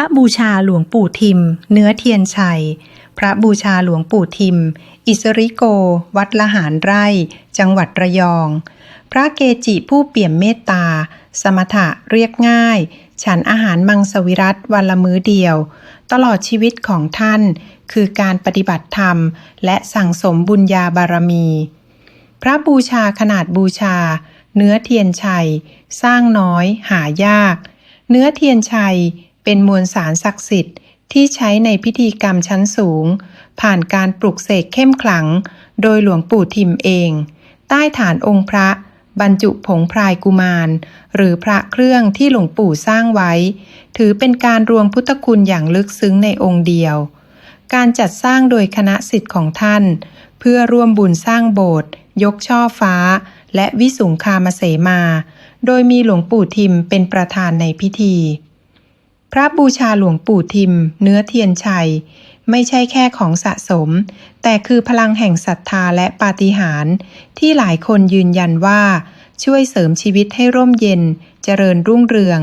ระบูชาหลวงปู่ทิม เนื้อเทียนชัย พระบูชาหลวงปู่ทิม อิสริโก วัดละหารไร่ จังหวัดระยอง พระเกจิผู้เปี่ยมเมตตา สมถะเรียบง่าย ฉันอาหารมังสวิรัตวันละมื้อเดียว ตลอดชีวิตของท่าน คือการปฏิบัติธรรม และสั่งสมบุญญาบารมี พระบูชาขนาดบูชา เนื้อเทียนชัย สร้างน้อยหายาก เนื้อเทียนชัย เป็นมวลสารศักดิ์สิทธิ์ที่ใช้ในพิธีกรรมชั้นสูง ผ่านการปลุกเสกเข้มขลัง โดยหลวงปู่ทิมเอง ใต้ฐานองค์พระ บรรจุผงพรายกุมาร หรือพระเครื่องที่หลวงปู่สร้างไว้ ถือเป็นการรวมพุทธคุณอย่างลึกซึ้งในองค์เดียว การจัดสร้างโดยคณะสิทธิ์ของท่าน เพื่อร่วมบุญสร้างโบสถ์ยกช่อฟ้า และวิสุงคามเสมา โดยมีหลวงปู่ทิมเป็นประธานในพิธี พระบูชาหลวงปู่ทิม เนื้อเทียนชัย ไม่ใช่แค่ของสะสม แต่คือพลังแห่งศรัทธาและปาฏิหาริย์ที่หลายคนยืนยันว่า ช่วยเสริมชีวิตให้ร่มเย็น เจริญรุ่งเรือง